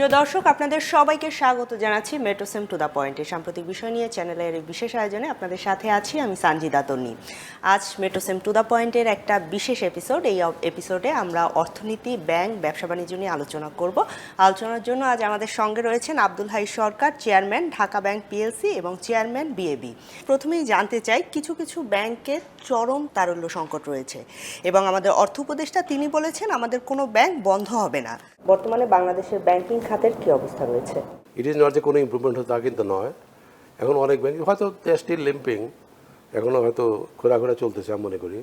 প্রিয় দর্শক, আপনাদের সবাইকে স্বাগত জানাচ্ছি মেট্রোসেম টু দ্য পয়েন্টে সাম্প্রতিক বিষয় নিয়ে চ্যানেলের এই বিশেষ আয়োজনে আপনাদের সাথে আছি আমি সানজিদা তন্নি। আজ মেট্রোসেম টু দ্য পয়েন্টের একটা বিশেষ এপিসোড এই এপিসোডে আমরা অর্থনীতি, ব্যাংক, ব্যবসা বাণিজ্য নিয়ে আলোচনা করব। আলোচনার জন্য আজ আমাদের সঙ্গে রয়েছেন Abdul Hai Sarkar, chairman, Dhaka Bank PLC এবং চেয়ারম্যান বিএবি প্রথমেই জানতে চাই, কিছু কিছু ব্যাংকের চরম তারল্য সংকট রয়েছে এবং আমাদের অর্থ উপদেষ্টা তিনি বলেছেন, আমাদের কোনো ব্যাংক বন্ধ হবে না। বর্তমানে বাংলাদেশের ব্যাংকিং খাতের কি অবস্থা রয়েছে? ইট ইজ নট যে কোনো ইম্প্রুভমেন্ট হতো তা কিন্তু নয়। এখন অনেক ব্যাংক হয়তো স্টিল লিম্পিং এখনও হয়তো ঘোরাঘোরা চলতেছে আমি মনে করি।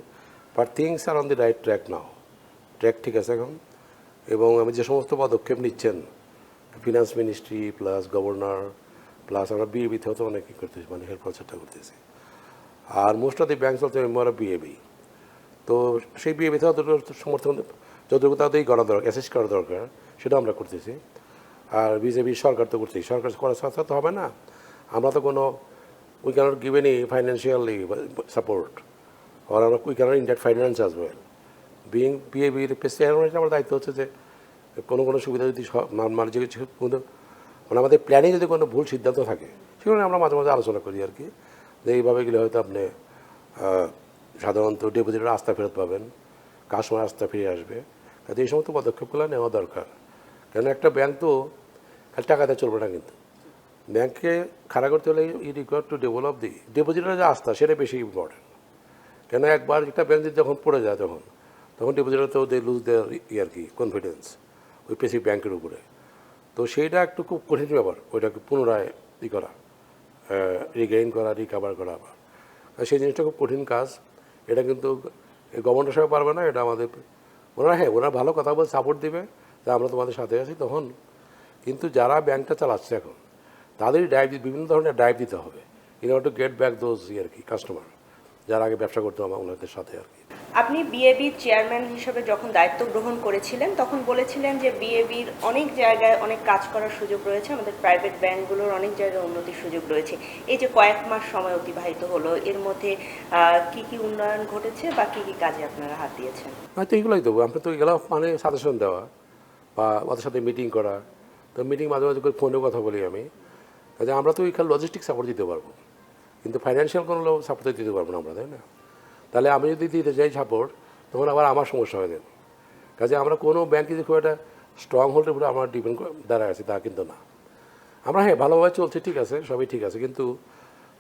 But things are on the right track now track ঠিক আছে এখন। এবং আমি যে সমস্ত পদক্ষেপ নিচ্ছেন finance ministry plus governor plus আমরা বিএবিতেও তো অনেক করতেছি মানে হেল্প কনসেপ্টটা করতেছি। আর most of the banks also member of BAB তো সেই বিএবিতে যতটুকু সমর্থন, যতটুকু তাদেরই করা দরকার অ্যাসেস করা দরকার, সেটা আমরা করতেছি। আর বিজেপি সরকার তো করছেই। সরকার করার সাথে তো হবে না। আমরা তো কোনো we can't give any financially support আর আমরা উই ক্যানট ইন্ডিয়াট ফাইন্যান্স অ্যাজ ওয়েল বিং বিএবির প্রেসিডেন্ট আমার দায়িত্ব হচ্ছে যে কোনো কোনো সুবিধা যদি মানে যে কোনো- মানে আমাদের প্ল্যানে যদি কোনো ভুল সিদ্ধান্ত থাকে, সেগুলো আমরা মাঝে মাঝে আলোচনা করি আর কি। যে এইভাবে গেলে হয়তো আপনি সাধারণত ডিপোজিটের আস্থা ফেরত পাবেন কাস্টমার আস্থা ফিরে আসবে। কাজে এই সমস্ত পদক্ষেপগুলো নেওয়া দরকার। কেন একটা ব্যাংক তো খালি টাকাতে চলবে না কিন্তু। ব্যাংককে খাড়া করতে হলে we require to develop the ডিপোজিটের যে আস্থা, সেটা বেশি ইম্পর্টেন্ট কেন একবার একটা ব্যাংক যখন পড়ে যায় তখন তখন ডিপোজিটার তো দে লুজ দেয়ার ই আর কি কনফিডেন্স ওই পেসিভ ব্যাংকের উপরে। তো সেইটা একটু খুব কঠিন ব্যাপার, ওইটাকে পুনরায় ই করা রিগেইন করা রিকাভার করা আবার। সেই জিনিসটা খুব কঠিন কাজ। এটা কিন্তু গভর্নর সাহেব পারবে না, এটা আমাদের ওনারা হ্যাঁ ওনারা ভালো কথা বলে সাপোর্ট দিবে। আমরা তোমাদের সাথে আছি তখন। কিন্তু যারা ব্যাংকটা চালাচ্ছে এখন তাদেরই ড্রাইভ বিভিন্ন ধরনের ড্রাইভ দিতে হবে। In order to get back those ই আর কি কাস্টমার যারা আগে ব্যবসা করতো আমার ওনাদের সাথে আর কি। আপনি বিএবির চেয়ারম্যান হিসেবে যখন দায়িত্ব গ্রহণ করেছিলেন তখন বলেছিলেন যে বিএবির অনেক জায়গায় অনেক কাজ করার সুযোগ রয়েছে। আমাদের প্রাইভেট ব্যাংকগুলোর অনেক জায়গায় উন্নতির সুযোগ রয়েছে। এই যে কয়েক মাস সময় অতিবাহিত হলো এর মধ্যে কি কি উন্নয়ন ঘটেছে বা কি কি কাজে আপনারা হাত দিয়েছেন? হয়তো এগুলোই দেবো। আমরা তো এগুলো মানে সাজেশন দেওয়া। বা ওদের সাথে মিটিং করা। তো মিটিং মাঝে মাঝে করে ফোনেও কথা বলি আমি। কাজে আমরা তো এখানে লজিস্টিক সাপোর্ট দিতে পারব। কিন্তু ফাইন্যান্সিয়াল কোনো সাপোর্ট দিতে পারব না আমরা, তাই না? তাহলে আমি যদি দিতে চাই সাপোর্ট তখন আবার আমার সমস্যা হয়ে যাবে। কাজে আমরা কোনো ব্যাংকে যে খুব একটা স্ট্রং হোল্ডের উপরে আমরা ডিপেন্ড দাঁড়ায় আছি, তা কিন্তু না। আমরা হ্যাঁ ভালোভাবে চলছে, ঠিক আছে, সবই ঠিক আছে। কিন্তু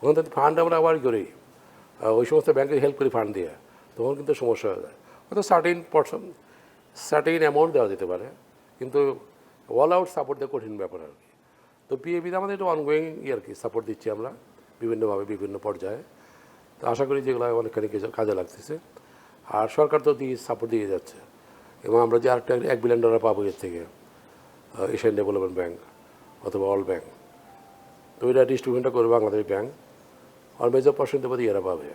ওখান থেকে ফান্ড আমরা আবার করি। ওই সমস্ত ব্যাংকে হেল্প করি ফান্ড দিয়ে। তখন কিন্তু সমস্যা হয়ে যায়। হয়তো সার্টিন পার্সন সার্টিন অ্যামাউন্ট দেওয়া যেতে পারে। কিন্তু অল আউট সাপোর্ট দেওয়া কঠিন ব্যাপার আর কি। তো পিএবিতে আমাদের একটু অনগোয়িং ই আর কি সাপোর্ট দিচ্ছি আমরা বিভিন্নভাবে, বিভিন্ন পর্যায়ে। তো আশা করি যেগুলো অনেকখানি কাজে লাগতেছে। আর সরকার তো দিয়ে সাপোর্ট দিয়ে যাচ্ছে। এবং আমরা যে আরেকটা এক বিলিয়ন ডলার পাবো এর থেকে এশিয়ান ডেভেলপমেন্ট ব্যাংক অথবা অল ব্যাংক তো এটা ডিস্ট্রিবিউশনটা করবে বাংলাদেশ ব্যাংক আর মেজর পার্সেন্টের দেবো এরা পাবে।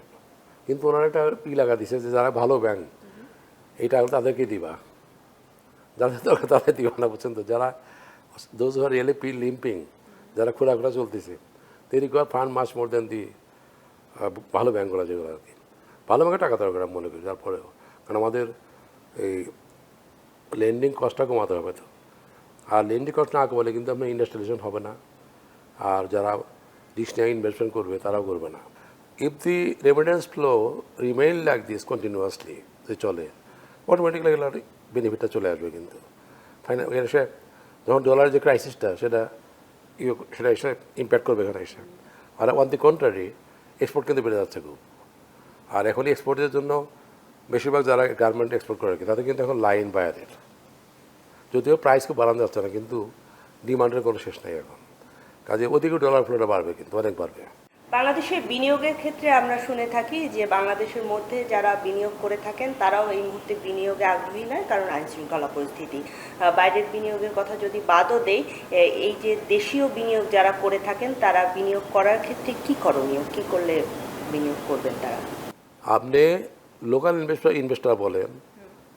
কিন্তু ওনারা একটা ই লাগা দিছে যে যারা ভালো ব্যাংক এটা তাদেরকে দিবা। যাদের দরকার তাদের দিবা না বুঝছেন যারা দোজ আর রিয়েলি পি লিম্পিং যারা খোলাখোলা চলতেছে they require fund much more than the ভালো ব্যাংকগুলো যেগুলো আর কি। ভালো ব্যাংকে টাকা দরকার মনে করি, তারপরেও। কারণ আমাদের এই লেন্ডিং কস্টটা কমাতে হবে তো। আর লেন্ডিং কস্ট না কমালে কিন্তু আপনার ইন্ডাস্ট্রিয়ালাইজেশন হবে না। আর যারা রিস্ক নিয়ে ইনভেস্টমেন্ট করবে, তারাও করবে না। If the remittance flow remain like this continuously যে চলে অটোমেটিকলি এগুলোর বেনিফিটটা চলে আসবে কিন্তু। ফাইনাল এসে যখন ডলারের যে ক্রাইসিসটা সেটা ইয়ে সেটা এসে ইম্প্যাক্ট করবে এখানে এসে। আর অন দি কন্ট্রারি এক্সপোর্ট কিন্তু বেড়ে যাচ্ছে খুব। আর এখন এক্সপোর্টের জন্য বেশিরভাগ যারা গার্মেন্ট এক্সপোর্ট করে তাদের কিন্তু এখন লাইন বায়ারের যদিও প্রাইস খুব বাড়ানো যাচ্ছে না, কিন্তু ডিমান্ডের কোনো শেষ নেই এখন। কাজে ওদিকে ডলার ফ্লোটা বাড়বে কিন্তু, অনেক বাড়বে। বাংলাদেশের বিনিয়োগের ক্ষেত্রে আমরা শুনে থাকি যে বাংলাদেশের মধ্যে যারা বিনিয়োগ করে থাকেন, তারাও এই মুহূর্তে বিনিয়োগে আগ্রহী নয়, কারণ আইন শৃঙ্খলা পরিস্থিতি বাইরের বিনিয়োগের কথা যদি বাদও এ- এই যে দেশীয় বিনিয়োগ যারা করে থাকেন, তারা বিনিয়োগ করার ক্ষেত্রে কি করণীয়? কি করলে বিনিয়োগ করবেন তারা? আপনি লোকাল ইনভেস্টর ইনভেস্টর বলেন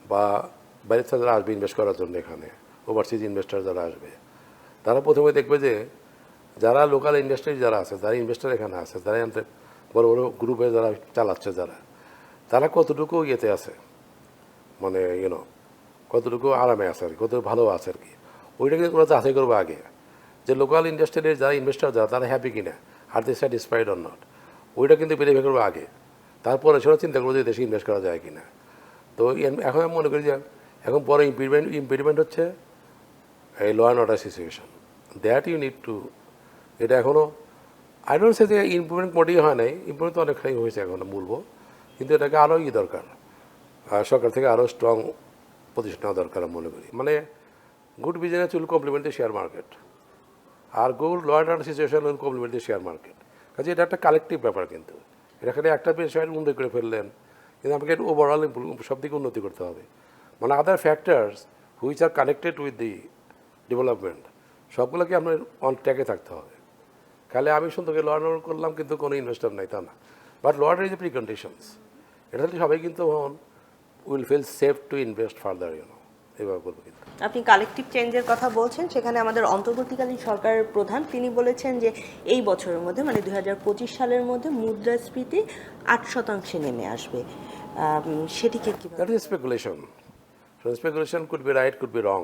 বা বাইরের যারা আসবে ইনভেস্ট করার জন্য এখানে ওভারসিজ ইনভেস্টর যারা আসবে, তারা প্রথমে দেখবে যে যারা লোকাল ইন্ডাস্ট্রি যারা আছে, যারা ইনভেস্টার এখানে আছে, যারা এখান বড় বড় গ্রুপে যারা চালাচ্ছে যারা, তারা কতটুকু ইয়েতে আছে? মানে ইউনো কতটুকু আরামে আছে আর কি কত ভালো আছে আর কি? ওইটা কিন্তু ওরা যাচাই করব আগে। যে লোকাল ইন্ডাস্ট্রির যারা ইনভেস্টার যারা, তারা হ্যাপি কিনা? Are they satisfied or not ওইটা কিন্তু ভেরিফাই করব আগে। তারপরে সেটা চিন্তা করব যে দেশে ইনভেস্ট করা যায় কিনা। তো এখন আমি মনে করি যে, এখন বড় ইম্প্রুভমেন্ট ইম্প্রুভমেন্ট হচ্ছে এই law and order situation that you need to এটা এখনও আই ডোন্ট সে যে ইম্প্রুভমেন্ট মোটেই হয় নাই ইম্প্রুভমেন্ট তো অনেকখানি হয়েছে এখন বলব। কিন্তু এটাকে আরও ইয়ে দরকার। সরকার থেকে আরও স্ট্রং নেওয়া দরকার, আমি মনে করি। মানে good business will complement the share market R good law and situation will complement the share market কাজে এটা একটা কালেকটিভ ব্যাপার কিন্তু। এটা খালি একটা শেয়ার উন্নতি করে ফেললেন। কিন্তু আমাকে ওভারঅল সব দিকে উন্নতি করতে হবে। মানে other factors which are connected with the development সবগুলোকে আপনার অন ট্র্যাকে থাকতে হবে। খালি আমি সুন্দরকে ল অর্ডার করলাম কিন্তু কোনো ইনভেস্টর নাই তা না। But law order is a preconditions এটা হলে সবাই কিন্তু will feel safe to invest further you know এইভাবে করব কিন্তু। আপনি কালেকটিভ চেঞ্জের কথা বলছেন সেখানে আমাদের অন্তর্বর্তীকালীন সরকারের প্রধান তিনি বলেছেন যে এই বছরের মধ্যে মানে দুই হাজার পঁচিশ সালের মধ্যে মুদ্রাস্ফীতি আট শতাংশে নেমে আসবে। সেটিকে that is speculation speculation could be right could be wrong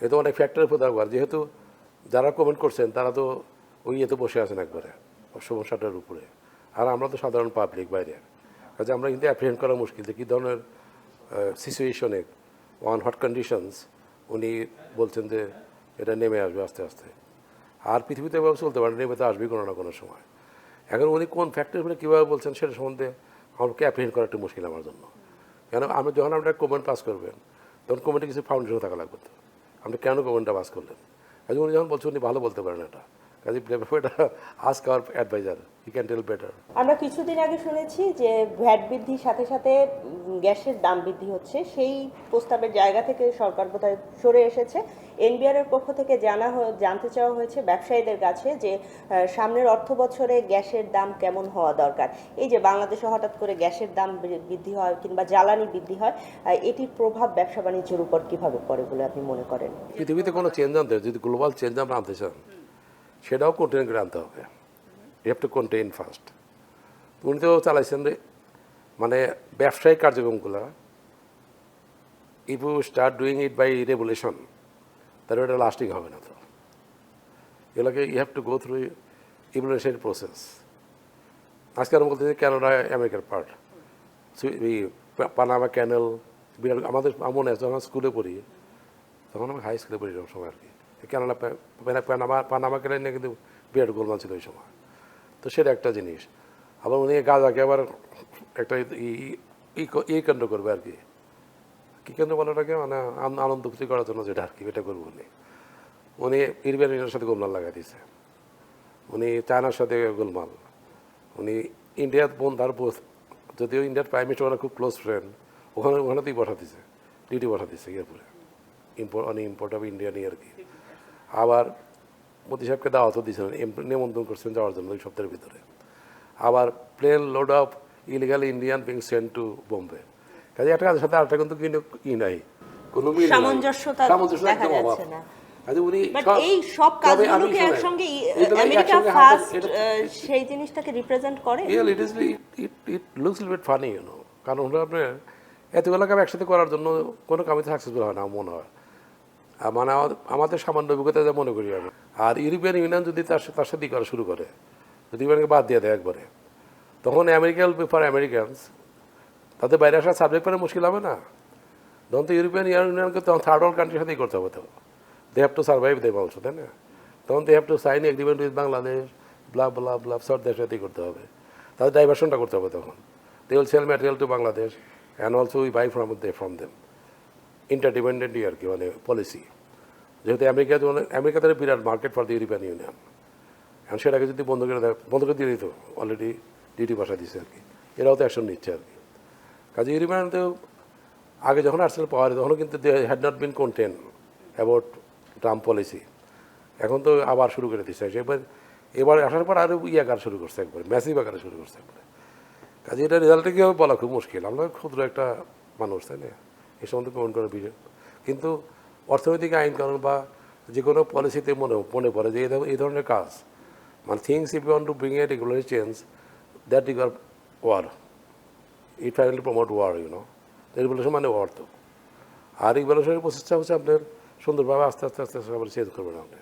এ তো অনেক ফ্যাক্টরের উপর যেহেতু যারা কমেন্ট করছেন তারা তো ওই ইয়েতে বসে আছেন একবারে সমস্যাটার উপরে। আর আমরা তো সাধারণ পাবলিক বাইরে। কাজে আমরা কিন্তু অ্যাপ্রিহেন্ড করা মুশকিল যে কী ধরনের সিচুয়েশনে অন হট কন্ডিশনস উনি বলছেন যে এটা নেমে আসবে আস্তে আস্তে। আর পৃথিবীতে এভাবে চলতে পারে নেমে তো আসবেই কোনো না কোনো সময়। এখন উনি কোন ফ্যাক্টরি উপরে কীভাবে বলছেন সেটা সম্বন্ধে আমাকে অ্যাপ্রিহেন্ড করা একটু মুশকিল আমার জন্য। কেন আমি যখন আপনার কমেন্ট পাস করবেন, তখন কমেন্টে কিছু ফাউন্ডেশন থাকা লাগবে আপনি কেন কমেন্টটা পাস করলেন? কাজে উনি যখন বলছেন, উনি ভালো বলতে পারেন এটা। কাজে এটা ask our adviser he can tell better আমরা কিছুদিন আগে শুনেছি যে ভ্যাট বৃদ্ধির সাথে সাথে গ্যাসের দাম বৃদ্ধি হচ্ছে। সেই প্রস্তাবের জায়গা থেকে সরকার বোধহয় সরে এসেছে। এনবিআর এর পক্ষ থেকে জানা জানতে চাওয়া হয়েছে ব্যবসায়ীদের কাছে যে সামনের অর্থ বছরে গ্যাসের দাম কেমন হওয়া দরকার। এই যে বাংলাদেশে হঠাৎ করে গ্যাসের দাম বৃদ্ধি হয় কিংবা জ্বালানি বৃদ্ধি হয় এটির প্রভাব ব্যবসা বাণিজ্যের উপর কীভাবে পড়ে বলে আপনি মনে করেন? পৃথিবীতে কোনো চেঞ্জ আনতে যদি গ্লোবাল চেঞ্জ আমরা আনতে চান সেটাও কন্টেন করে আনতে হবে। ইউ টু কন্টেইন ফার্স্ট উনি তো চালাইছেন মানে ব্যবসায়িক কার্যক্রমগুলো। If you start doing it by regulation তাহলে ওটা লাস্টিং হবে না তো। এগুলোকে you have to go through evolution process আজকে আমি বলতে চাই ক্যানাডা আমেরিকার পার্ট পানামা ক্যানেল আমাদের মনে আছে যখন স্কুলে পড়ি, তখন আমি হাই স্কুলে পড়ি এরকম সময় আর কি। কেননা পানামা পানামা ক্যানেল নিয়ে কিন্তু বিরাট গোলমাল ছিল ওই সময়। তো সেটা একটা জিনিস। আবার উনি গাজাকে আবার একটা ই- কেন্দ্র করবে আর কি। কী কেন্দ্র বলে ওটাকে? মানে আন- আনন্দ খুশি করার জন্য যেটা আর কি, এটা করব উনি। উনি ইউরোপিয়ান সাথে গোলমাল লাগাই দিয়েছে। উনি চায়নার সাথে গোলমাল উনি ইন্ডিয়ার বোন তার বোধ যদিও ইন্ডিয়ার প্রাইম মিনিস্টার খুব ক্লোজ ফ্রেন্ড ওখানে ওখানেতেই পাঠা দিছে ডিউটি পাঠা দিছে ইম্পোর্ট অনেক ইম্পোর্ট অফ ইন্ডিয়া নিয়ে আর কি। আবার মোদি সাহেবকে দাওয়াতও দিয়েছিলেন নিমন্ত্রণ করছেন যাওয়ার জন্য ওই সপ্তাহের ভিতরে। আবার plane load of illegal Indian being sent to Bombay. কাজে একটা কাজের সাথে আরেকটা কিন্তু কিন্তু ই নাই কোনো মিল সামঞ্জস্যতা দেখা একদম অভাব। কাজে উনি এই সব কাজগুলোকে একসঙ্গে আমেরিকা ফার্স্ট সেই জিনিসটাকে রিপ্রেজেন্ট করে? Real it is it it looks little funny you know কারণ হলো আপনার এতগুলো কাম একসাথে করার জন্য কোনো কামই সাকসেসফুল হয় না মনে হয়। মানে আমাদের- সামান্য অভিজ্ঞতা যা মনে করি আমি। আর ইউরোপিয়ান ইউনিয়ন যদি তার তার সাথে করা শুরু করে, যদি ইউনিয়নকে বাদ দিয়ে দেয় একবারে, তখন আমেরিকান ফর আমেরিকানস, তাদের বাইরে আসার সাবজেক্ট করে মুশকিল হবে না। তখন তো ইউরোপিয়ান ইউনিয়নকে তখন থার্ড ওয়ার্ল্ড কান্ট্রির সাথেই করতে হবে তো। দে হ্যাভ টু সার্ভাইভ দেব অলসো তাই না? তখন they have to sign agreement with Bangladesh blah blah blah সব দেশের সাথেই করতে হবে। তাদের ডাইভার্সনটা করতে হবে তখন। They will sell material to Bangladesh and also we buy from they from them ইন্টারডিপেন্ডেন্টই আর কি মানে পলিসি যেহেতু আমেরিকা আমেরিকা আমেরিকাতে বিরাট market for the European Union এখন সেটাকে যদি বন্ধ করে দেয়, বন্ধ করে দিয়ে দিত অলরেডি ডিউটি বসা দিচ্ছে আর কি। এরাও তো অ্যাকশন নিচ্ছে আর কি। কাজে ইউরোপিয়ান তো আগে যখন আসছিল পাওয়ার তখনও কিন্তু they had not been content about Trump policy এখন তো আবার শুরু করে দিচ্ছে এবার এবার আসার পর আরও ইয়ে আকার শুরু করছে একবার ম্যাসিভ আকারে শুরু করছে একবারে। কাজে এটা রেজাল্টে কীভাবে বলা খুব মুশকিল। আমরা ক্ষুদ্র একটা মানুষ, তাই না? এই সম্বন্ধে কমেন্ট করার বিষয় কিন্তু অর্থনৈতিক আইন কারণ বা যে কোনো পলিসিতে মনে মনে পড়ে যে এই ধর- এই ধরনের কাজ মানে things if you want to bring a regular change that trigger war it finally promote war you know regulation মানে ওয়ার তো আর রেগুলেশনের প্রসেসটা হচ্ছে আপনার সুন্দরভাবে আস্তে আস্তে আস্তে আস্তে আবার চেঞ্জ করবেন আপনি।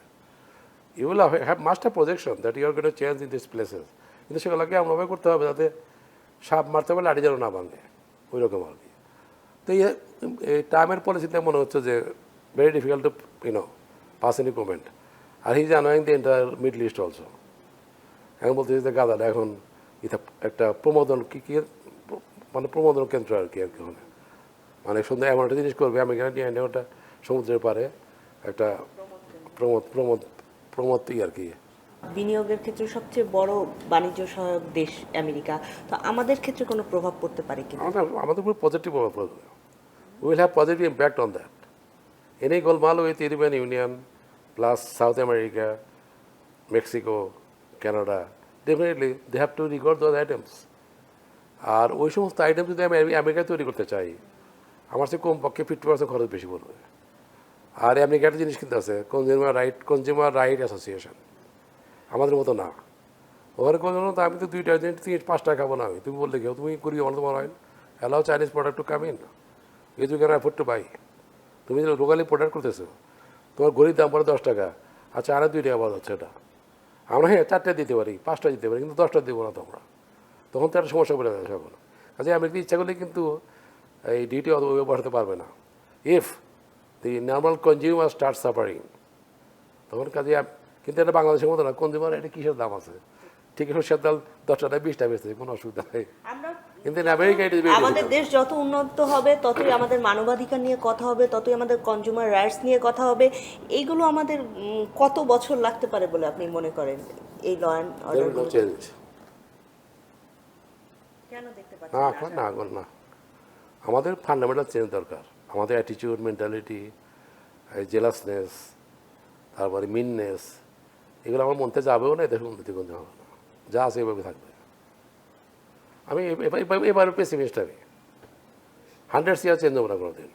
You will have master projection that you are gotta change in this places কিন্তু সেগুলোকে এমনভাবে করতে হবে যাতে সাপ মারতে পারলে লাঠি যেন না ভাঙে। ওই রকম আর কি। তো এই টাইমের পলিসিতে মনে হচ্ছে যে very difficult to you know pass any comment R he জানোয়িং the entire Middle East also এখন বলতেছি যে গাদাটা এখন ইথা একটা প্রমোদন কি কি মানে প্রমোদন কেন্দ্র আর কি আর কি ওখানে মানে সুন্দর এমন একটা জিনিস করবে আমেরিকা নিয়ে এনে ওটা সমুদ্রের পারে একটা প্রমোদ প্রমোদ প্রমোদ ই আর কি। বিনিয়োগের ক্ষেত্রে সবচেয়ে বড় বাণিজ্য সহায়ক দেশ আমেরিকা। তো আমাদের ক্ষেত্রে কোনো প্রভাব পড়তে পারে কিনা? আমাদের আমাদের উপর পজিটিভ প্রভাব পড়বে। Will have positive impact on that any Golmaal with European Union plus South America Mexico Canada definitely they have to record those items আর ওই সমস্ত আইটেম যদি আমি আমেরিকায় তৈরি করতে চাই, আমার সে কমপক্ষে ফিফটি পার্সেন্ট খরচ বেশি পড়বে। আর আমেরিকা একটা জিনিস কিন্তু আছে consumer right consumer right association আমাদের মতো না। ওখানে কোনো তো আমি তো দুইটা তিন পাঁচটা খাব না আমি। তুমি বললে কেউ, তুমি করি আমার তোমার হয়। Allow Chinese product to come in এই you can afford to buy তুমি যে লোকালি প্রোডাক্ট করতেছো। তোমার গরিব দাম পড়ে দশ টাকা। আচ্ছা আরও দুই টাকা পাওয়া যাচ্ছে এটা। আমরা হ্যাঁ চারটে দিতে পারি, পাঁচটা দিতে পারি, কিন্তু দশটা দেবো না তোমরা। তখন তো একটা সমস্যা পড়ে যাচ্ছে এখন কাজে আমি ইচ্ছা করলে কিন্তু এই ডিউটি অত বসাতে পারবে না। If the normal consumer start suffering তখন কাজে কিন্তু এটা বাংলাদেশের মতো না কনজিউমার এটা কিসের দাম আছে? ঠিক আছে সে দাল দশ টাকা বিশটা বেচতে, কোনো অসুবিধা নেই। কিন্তু ইন আমেরিকা ইট ইজ আমাদের দেশ যত উন্নত হবে ততই আমাদের মানবাধিকার নিয়ে কথা হবে ততই আমাদের কনজিউমার রাইটস নিয়ে কথা হবে। এইগুলো আমাদের কত বছর লাগতে পারে বলে আপনি মনে করেন এই ল অ্যান্ড অর্ডার চেঞ্জ কেন দেখতে না এখন না এখন না। আমাদের ফান্ডামেন্টাল চেঞ্জ দরকার। আমাদের অ্যাটিটিউড মেন্টালিটি জেলাসনেস তারপরে মিননেস এগুলো আমার মনতে যাবেও না এদের উন্নতি করতে হবে না। যা আছে এভাবে থাকবে। আমি এবার- এবার- এবারে পেসিমিস্ট আমি। হান্ড্রেড সিয়ার চেঞ্জ হব না কোনো দিন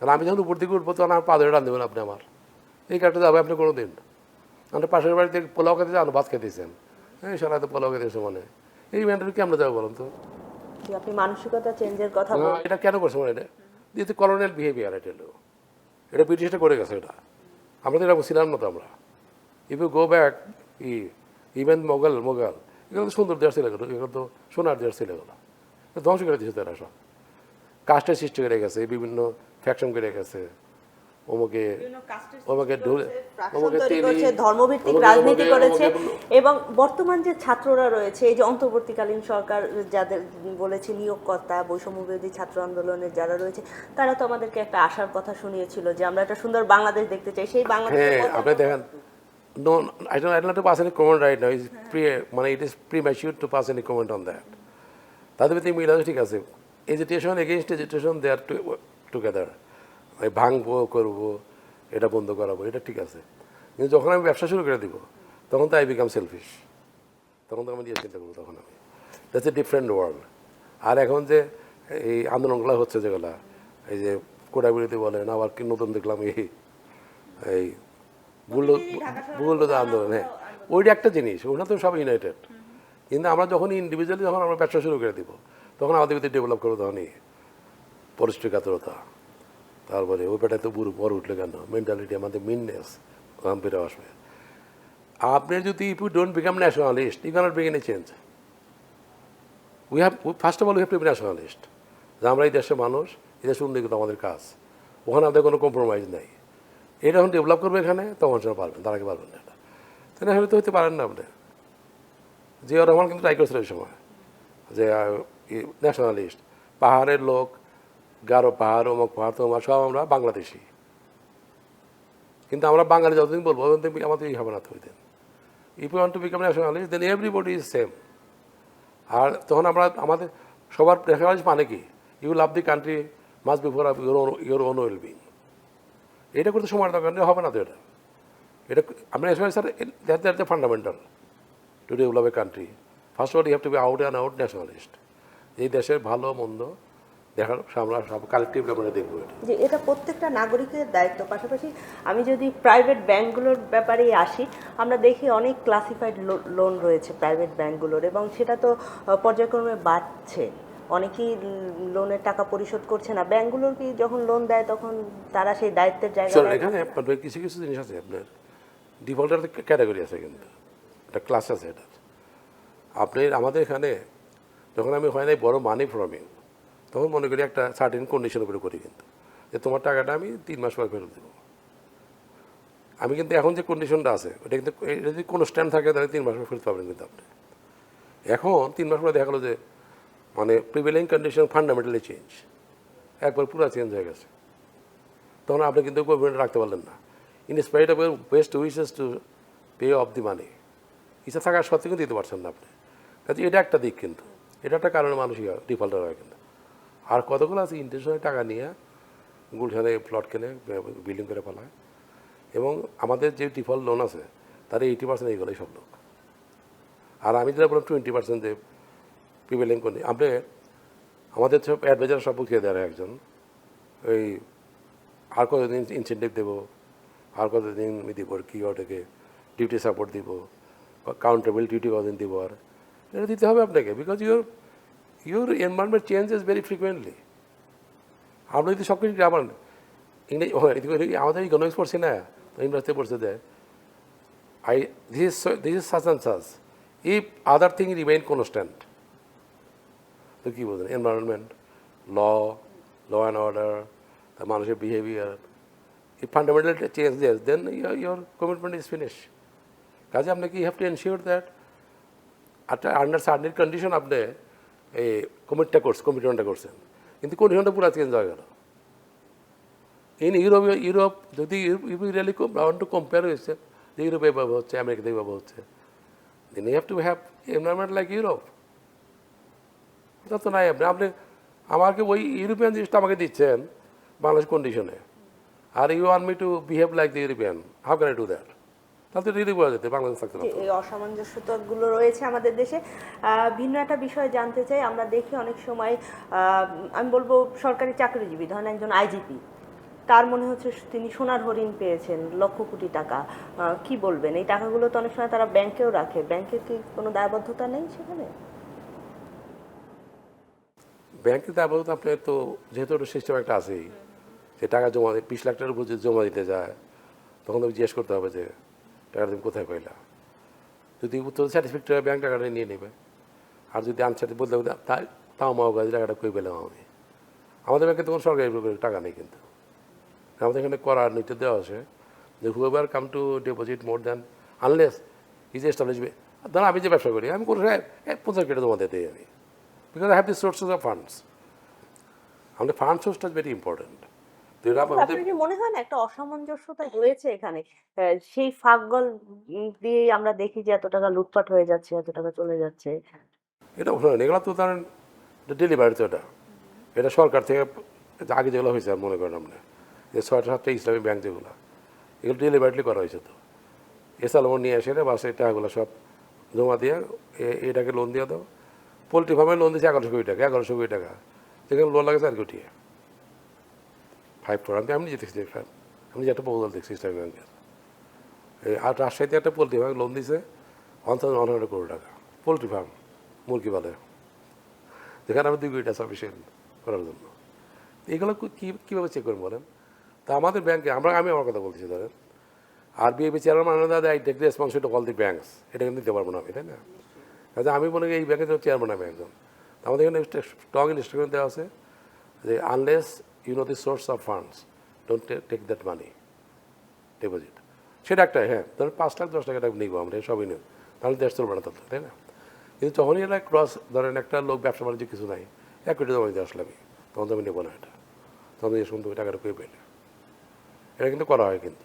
কারণ আমি যখন উপর দিকে উঠবো তখন আমার পা ধরে রান দেবেন আপনি আমার। এই কাঠটা যাবে আপনি কোনো দিন আমাদের পাশের বাড়িতে পোলাও খেতে যান ভাত খেতেছেন এই সারা তো পোলাও খেতেছে মানে। এই মেন্টালি কেমন যাবে বলুন তো? আপনি মানসিকতা চেঞ্জের কথা এটা কেন করছে মানে এটা? যেহেতু কলোনিয়াল বিহেভিয়ার এটা হলো এটা ব্রিটিশটা করে গেছে এটা। আমরা তো এরকম ছিলাম না তো আমরা। ইফ ইউ গো ব্যাক ই ইভেন মোগল মোগল এগুলো তো সুন্দর দেশ ছিল এগুলো এগুলো তো সোনার দেশ এগুলো এটা ধ্বংস করে দিয়েছে তারা সব কাস্টের সৃষ্টি করে গেছে বিভিন্ন ফ্যাকশন করে গেছে ধর্মভিত্তিক রাজনীতি করেছে এবং বর্তমান যে ছাত্ররা রয়েছে এই যে অন্তর্বর্তীকালীন সরকার যাদের বলেছে নিয়োগকর্তা বৈষম্য বিরোধী ছাত্র আন্দোলনের যারা রয়েছে তারা তো আমাদেরকে একটা আশার কথা শুনিয়েছিল যে আমরা একটা সুন্দর বাংলাদেশ দেখতে চাই। সেই বাংলাদেশ হ্যাঁ আপনি দেখেন no I don't I don't to pass any comment right now is pre মানে is premature to pass any comment on that তাদের ভিতরে মিল আছে ঠিক আছে। Agitation against agitation they are together ভাঙবো, করব, এটা বন্ধ করাবো, এটা ঠিক আছে। কিন্তু যখন আমি ব্যবসা শুরু করে দিব, তখন তো আই বিকাম সেলফিশ তখন তো আমি দিয়ে চিন্তা করব, তখন আমি। দ্যাটস এ ডিফারেন্ট ওয়ার্ল্ড আর এখন যে এই আন্দোলনগুলো হচ্ছে যেগুলা, এই যে কোটাবিলিতে বলেন, আবার কি নতুন দেখলাম এই এই বুল্ডোজার আন্দোলন হ্যাঁ। ওইটা একটা জিনিস, ওটা তো সব ইউনাইটেড কিন্তু আমরা যখন ইন্ডিভিজুয়ালি যখন আমরা ব্যবসা শুরু করে দিব, তখন আমাদের ভিতরে ডেভেলপ করব তখনই পরিষ্টিকাতরতা তারপরে ওই পেটায় তো বুড়ো বড় উঠলে কেন? মেন্টালিটি আমাদের মিননেস ফিরে আসবে। আপনি যদি if you don't become nationalist you can't begin a change we have first of all we have to be nationalist যে আমরা এই দেশের মানুষ, এই দেশের উন্নতি আমাদের কাজ। ওখানে আমাদের কোনো কম্প্রোমাইজ নেই। এটা যখন ডেভেলপ করবে এখানে, তখন সেটা পারবেন, তার আগে পারবেন না এটা। তাই তো হতে পারেন না আপনি। জিয়া রহমান কিন্তু ট্রাই করেছিল ওই সময়, যে ন্যাশনালিস্ট পাহাড়ের লোক, গারো পাহাড়, অমুক পাহাড় তোমার সব আমরা বাংলাদেশি। কিন্তু আমরা বাঙালি যতদিন বলব, ততদিন আমাদের এই হবে না তো দিন। If you want to become nationalist then everybody is same আর তখন আমরা, আমাদের, সবার ন্যাশনালিস্ট মানে কি? You love the country most before your your own well being এটা করতে সময় দরকার নেই, হবে না তো এটা। এটা আমরা nationalist sir that that the fundamental to develop a country first all you have to be out and out nationalist এই দেশের ভালো মন্দ দেখার আমরা সব কালেকটিভলি আমরা দেখব যে এটা প্রত্যেকটা নাগরিকের দায়িত্ব। পাশাপাশি আমি যদি প্রাইভেট ব্যাংকগুলোর ব্যাপারে আসি আমরা দেখি অনেক ক্লাসিফাইড লোন রয়েছে প্রাইভেট ব্যাংকগুলোর এবং সেটা তো পর্যায়ক্রমে বাড়ছে। অনেকেই লোনের টাকা পরিশোধ করছে না। ব্যাংকগুলোর কি যখন লোন দেয় তখন তারা সেই দায়িত্বের জায়গা এখানে আপনার কিছু কিছু জিনিস আছে। আপনার ডিফল্টার ক্যাটাগরি আছে কিন্তু। একটা ক্লাস আছে এটা আপনি আমাদের এখানে যখন আমি হয় নাই বড় মানি ফ্রমিং তখন মনে করি একটা সার্টেন কন্ডিশন উপরে করি কিন্তু। যে তোমার টাকাটা আমি তিন মাস পর ফেরত দেবো। আমি কিন্তু এখন যে কন্ডিশনটা আছে ওটা কিন্তু যদি কোনো স্ট্যান্ড থাকে তাহলে তিন মাস পর ফেরত পাবেন কিন্তু আপনি। এখন তিন মাস পরে দেখা গেলো যে মানে প্রিভেলিং কন্ডিশন ফান্ডামেন্টালি চেঞ্জ একবার পুরো চেঞ্জ হয়ে গেছে। তখন আপনি কিন্তু গভর্নমেন্ট রাখতে পারলেন না। In spite of best wishes to pay off the money ইচ্ছা থাকার সত্ত্বেও কিন্তু দিতে পারছেন না আপনি। কাজে এটা একটা দিক কিন্তু। এটা একটা কারণে মানুষ ডিফল্টার হয় কিন্তু আর কতগুলো আছে ইন্টারেস্টে টাকা নিয়ে গুলশানে প্লট কিনে বিল্ডিং করে ফেলায়? এবং আমাদের যে ডিফল্ট লোন আছে তার এইটি পার্সেন্ট এইগুলোই সব লোক। আর আমি যেটা বললাম টোয়েন্টি পার্সেন্ট যে প্রিভেলিং করি আপনি আমাদের সব অ্যাডভাইজার সব বুঝিয়ে দেয় একজন ওই আর কতদিন ইনসেন্টিভ দেবো? আর কতদিন দিব? কী ওটাকে ডিউটি সাপোর্ট দিব? কাউন্টেবল ডিউটি কতদিন দিব আর? এটা দিতে হবে আপনাকে because your your environment changes very frequently আপনি যদি সব কিছু আবার ইংরেজি আমাদের ইকোনমিক্স পড়ছি না ইউনিভার্সিটি পড়ছে দেয় I this is such and such if other thing remain constant তো কী বলছেন environment law law and order তার মানুষের behaviour if fundamental changes, then your, your commitment is finished. কাজে আপনাকে you have to ensure that একটা under certain condition আপনি এই কমিটটা করছেন কমিটমেন্টটা করছেন কিন্তু কন্ডিশনটা পুরো চেঞ্জ হয়ে গেল ইন ইউরোপ ইউরোপ যদি you really round to compare হয়েছে যে ইউরোপে এভাবে হচ্ছে আমেরিকাতে এভাবে হচ্ছে then you have to have environment like Europe তা তো নাই আপনি আপনি আমাকে ওই ইউরোপিয়ান জিনিসটা আমাকে দিচ্ছেন বাংলাদেশ কন্ডিশনে আর you want me to behave like the European how can I do that তাহলে তো রিলি এই অসামঞ্জস্যতাগুলো রয়েছে আমাদের দেশে। ভিন্ন একটা বিষয় জানতে চাই, আমরা দেখি অনেক সময় আমি বলব সরকারি চাকরিজীবী, ধরেন একজন আইজিপি তার মনে হচ্ছে তিনি সোনার হরিণ পেয়েছেন, লক্ষ কোটি টাকা। কি বলবেন? এই টাকাগুলো তো অনেক সময় তারা ব্যাংকেও রাখে। ব্যাংকের কি কোনো দায়বদ্ধতা নেই সেখানে? ব্যাংকে তো আপনার তো যেহেতু ওটা সিস্টেম একটা আছেই, যে টাকা জমা বিশ লাখ টাকার উপর যদি জমা দিতে যায়, তখন তো জিজ্ঞেস করতে হবে যে, টাকাটা তুমি কোথায় পাইলা? যদি উত্তর স্যাটিসফ্যাক্টরি হয়, ব্যাংক টাকাটা নিয়ে নেবে। আর যদি আনসার্টি বলতে হবে তাই তাও মাও গাছ টাকাটা কই পেলাম আমি? আমাদের ব্যাংকে তখন সরকারি টাকা নেই কিন্তু। আমাদের এখানে করার নীতি দেওয়া আছে যে whoever come to deposit more than unless is এস্টাবলিশবে ধরুন আমি যে ব্যবসা করি, আমি কোনো পঞ্চাশ কেটে তোমাদের দিই আমি। I have the sources of funds আমাদের ফান্ড সোর্সটা ভেরি ইম্পর্টেন্ট তো এরা আমাদের আপনার কি মনে হয় না একটা অসামঞ্জস্যতা রয়েছে এখানে? সেই ফাঁকগল দিয়ে আমরা দেখি যে এত টাকা লুটপাট হয়ে যাচ্ছে এত টাকা চলে যাচ্ছে। এটা শোনেন এগুলো তো ধরেন ডেলিভারি তো এটা এটা সরকার থেকে আগে যেগুলো হয়েছে আর মনে করেন আপনি। যে ছয়টা সাতটা ইসলামী ব্যাংক যেগুলো এগুলো ডেলিভারিলি করা হয়েছে তো। এসালমন নিয়ে এসে বাস এই টাকাগুলো সব জমা দিয়ে এটাকে লোন দিয়ে দাও। পোলট্রি ফার্মে লোন দিয়েছে এগারোশো কোটি টাকা, এগারোশো কোটি টাকা। যেখানে লোন লাগে চার কোটি। ফাইভ ফোর আমি নিজে দেখছি আমি একটা প্রপোজাল দেখছি ইসলামী ব্যাংকের আর রাজশাহীতে একটা পোলট্রি ফার্ম লোন দিয়েছে থাউজেন্ড ওয়ান হান্ড্রেড কোটি টাকা। পোলট্রি ফার্ম মুরগি পালে যেখানে আমি দুই কোটি টাকা সাফিসিয়েন্ট করার জন্য। এগুলো কী কীভাবে চেক করবেন বলেন? তা আমাদের ব্যাংকে আমরা, আমি আমার কথা বলছি ধরেন। আর বিএপি চেয়ারম্যান দাদা I take responsibility all the banks এটা কিন্তু দিতে পারব না আমি, তাই না? কাজে আমি মনে করি এই ব্যাংকের চেয়ারম্যান আমি একজন আমাদের এখানে স্ট্রং ইনস্ট্রাকশন দেওয়া আছে যে unless you know the source of funds don't take that money deposit সেটা একটা হ্যাঁ ধরেন পাঁচ লাখ, দশ টাকা টাকা নিবো আমরা সবই নেব। তাহলে দেশ চলবে না তাই না? কিন্তু যখনই এটা ক্রস ধরেন একটা লোক ব্যবসা বাণিজ্য কিছু নাই, এক কোটি জমা দিতে আসলে আমি, তখন তো আমি নেব না এটা। তখন এই শুনতে হবে টাকাটা কই পেলে এটা কিন্তু করা হয় কিন্তু।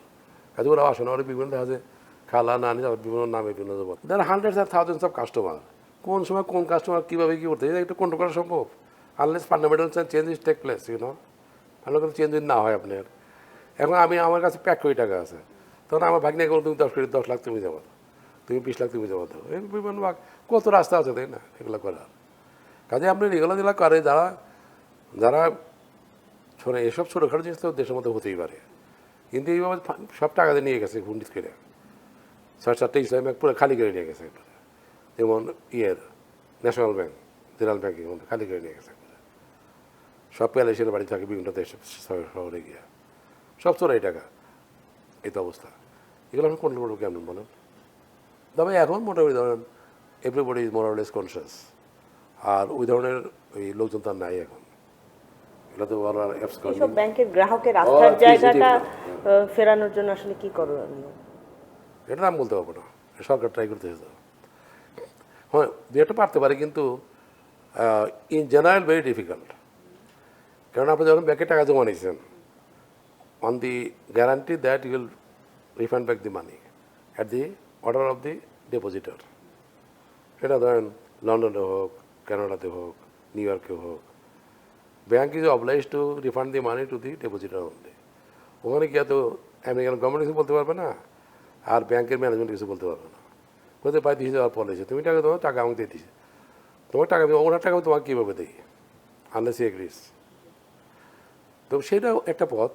কাজে ওরা আসে না, ওরা বিভিন্ন দেখা যায় খালা নানি, তারপর বিভিন্ন নামে বিভিন্ন দেবো দেন হান্ড্রেডস আর থাউজেন্ডস অফ কাস্টমার কোন সময় কোন কাস্টমার কীভাবে কী করতে, এটা একটু কন্ট্রোল করা সম্ভব। Unless fundamental change is take place you know ভালো করে চেঞ্জ না হয় আপনার। এখন আমি, আমার কাছে প্যাক কোটি টাকা আছে। তখন আমার ভাগ্নে কোনো তুমি দশ কোটি দশ লাখ তুমি দাও। তুমি বিশ লাখ তুমি জমা দাও। এই বিভিন্ন কত রাস্তা আছে, তাই না? এগুলো করার। কাজে আপনি এগুলো যেগুলো করে, যারা যারা শোনে, এসব ছোটোখাটো জিনিস তো দেশের মধ্যে হতেই পারে। কিন্তু এইভাবে সব টাকা দিয়ে নিয়ে গেছে পণ্ডিত করে। ছয় চারটে ইসলাম ব্যাংক পুরো খালি করে নিয়ে গেছে যেমন ইয়ের ন্যাশনাল ব্যাংক জেনারেল ব্যাংকিং মধ্যে খালি করে নিয়ে গেছে সব প্যালেসের বাড়ি থাকে বিভিন্ন দেশ শহরে- গিয়া। সব চোরাই টাকা। এই তো অবস্থা। এগুলো আমি কন্ট্রোল করব কেমন বলেন? তবে এখন মোটামুটি ধরেন everybody is more or less conscious আর ওই ধরনের ওই লোকজন তার নাই এখন। এটা তো বড় অ্যাপস ব্যাংকের গ্রাহকের আস্থার জায়গাটা ফেরানোর জন্য আসলে কি করণীয়? এটা নাম বলতে পারব না। সরকার ট্রাই করতে তো হ্যাঁ দু একটা পারতে পারে কিন্তু ইন জেনারেল ভেরি ডিফিকাল্ট কারণ আপনি যখন ব্যাংকে টাকা জমা নিয়েছেন on the guarantee that you refund back the money at the order of the depositor সেটা ধরেন লন্ডনে হোক, কানাডাতে হোক, নিউ ইয়র্কে হোক bank is oblige to refund the money to the depositor only ওখানে কি এত আমেরিকান গভর্নমেন্ট বলতে পারবে না? আর ব্যাংকের ম্যানেজমেন্ট কিছু বলতে পারবে না। বলতে পাই দিয়ে দেওয়ার পলিসি তুমি টাকা তোমার টাকা আমাকে দিয়ে দিছে তোমার টাকা ওনার টাকা তোমাকে কীভাবে দিই আনলেস এগ্রিস তো সেটা একটা পথ।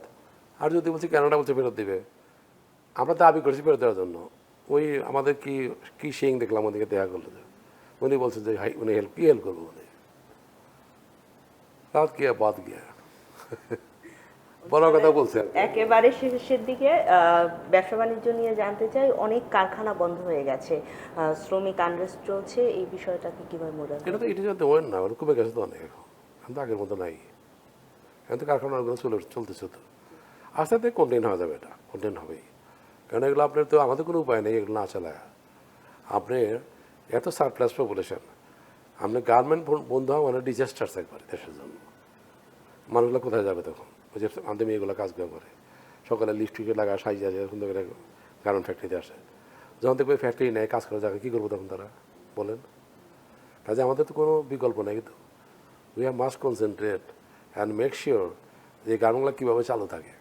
আর যদি বলছি কেনাডা বলছে ফেরত দেবে? আমরা দাবি করেছি ফেরত দেওয়ার জন্য। ওই আমাদের কি কি সিং দেখলাম ওদিকে, দেখা করল উনি বলছেন যে, হাই, উনি হেল্প কী হেল্প করব উনি রাত গিয়া, বাদ গিয়া। বড় কথা বলছে একেবারে শেষের দিকে ব্যবসা বাণিজ্য নিয়ে জানতে চাই অনেক কারখানা বন্ধ হয়ে গেছে। শ্রমিক চলছে এই বিষয়টাকে কীভাবে এটা তো এটা জানতে হয় না কমে গেছে তো অনেক এখন। এখন তো আগের মতো নাই। এখন তো কারখানাগুলো চলে চলতেছে তো। আস্তে আস্তে কন্টেন হওয়া যাবে এটা কন্টেন হবেই। কারণ এগুলো আপনার তো আমাদের কোনো উপায় নেই এগুলো না চালায়। আপনি এত সারপ্লাস পপুলেশন আপনি গার্মেন্ট বন্ধ হওয়া মানে ডিজাস্টার্স একবারে দেশের জন্য। মানুষগুলো কোথায় যাবে তখন? যে আমাদের মেয়েগুলো কাজগুলো করে। সকালে লিপস্টিকে লাগা সাইজ আছে সুন্দর করে গার্মেন্ট ফ্যাক্টরিতে আসে। যখন দেখবে ফ্যাক্টরি নেয় কাজ করার জায়গা কী করব তখন তারা? বলেন। কাজে আমাদের তো কোনো বিকল্প নেই কিন্তু। We have must concentrate and make sure যে গানগুলো কীভাবে চালু থাকে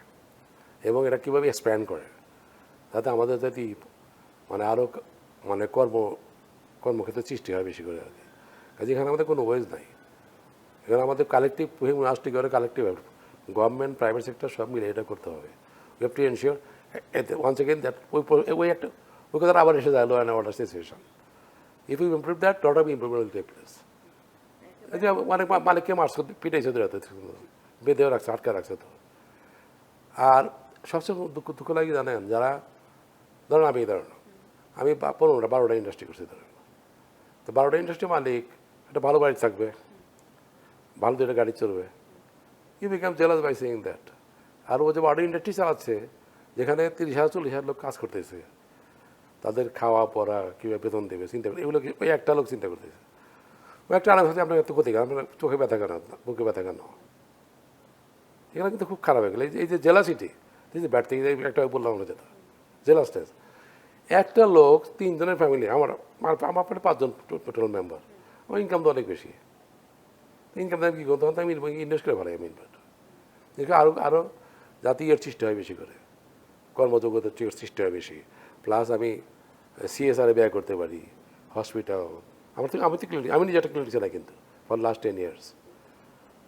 এবং এটা কীভাবে এক্সপ্যান্ড করে। যাতে আমাদের যদি মানে আরও মানে কর্ম কর্মক্ষেত্রে সৃষ্টি হয় বেশি করে আর কি। কাজে এখানে আমাদের কোনো ওয়েজ নাই। এখানে আমাদের কালেকটিভ রাষ্ট্র করে কালেকটিভ গভর্নমেন্ট প্রাইভেট সেক্টর সব মিলে এটা করতে হবে। We have to ensure once again that ওই ওই একটা ওই কথা আবার এসে যায় law and order situation if you improve that lot of improvement will take place অনেক মালিককে মার্চ করতে পিটাইছে হাতে বেঁধেও রাখছে, আটকা রাখছে তো। আর সবচেয়ে দুঃখ দুঃখ লাগে জানেন, যারা, ধরুন আমি ধরুন আমি পনেরোটা, বারোটা ইন্ডাস্ট্রি করছি ধরুন। তো বারোটা ইন্ডাস্ট্রি মালিক, একটা ভালো বাড়ি থাকবে, ভালো দুটো গাড়ি চলবে you become jealous by seeing that আর ও যে বারোটা ইন্ডাস্ট্রি চালাচ্ছে যেখানে তিরিশ হাজার, চল্লিশ হাজার লোক কাজ করতেছে। তাদের খাওয়া, পড়া, কীভাবে বেতন দেবে, চিন্তা করে এগুলো ওই একটা লোক চিন্তা করতেছে। ও একটা আরাম সাথে আপনার এত ক্ষতি কেন আপনার চোখে ব্যথা কেন, বুকে ব্যথা কেন? এগুলো কিন্তু খুব খারাপ হয়ে গেলো। এই যে- এই যে জেলা সিটি যে ব্যাট থেকে একটা বললাম আমরা যেটা জেলা স্টেজ একটা লোক, তিনজনের ফ্যামিলি আমার, আমার- পরে পাঁচজন টোটাল মেম্বার আমার ইনকাম তো অনেক বেশি। ইনকাম আমি কী করতাম আমি ইনভেস্ট করে ভালো আমি। ইনভেস্ট এগুলো আরও আরও ইয়ের সৃষ্টি হয় বেশি করে। কর্মযোগ্যতার সৃষ্টি হয় বেশি। প্লাস আমি সিএসআরে ব্যয় করতে পারি হসপিটাল আমার থেকে, আমি তো ক্লিনিক আমি নিজে একটা ক্লিনিক চালাই কিন্তু ফর লাস্ট টেন ইয়ার্স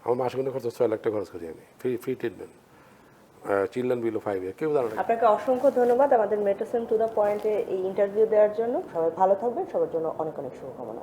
আমার মাসে কিন্তু খরচ ছয় লাখ টাকা খরচ করি আমি free free treatment children below five year কেউ জানে আপনাকে অসংখ্য ধন্যবাদ আমাদের মেটোসেম টু দ্য পয়েন্টে এই ইন্টারভিউ দেওয়ার জন্য। সবাই ভালো থাকবেন, সবার জন্য অনেক অনেক শুভকামনা।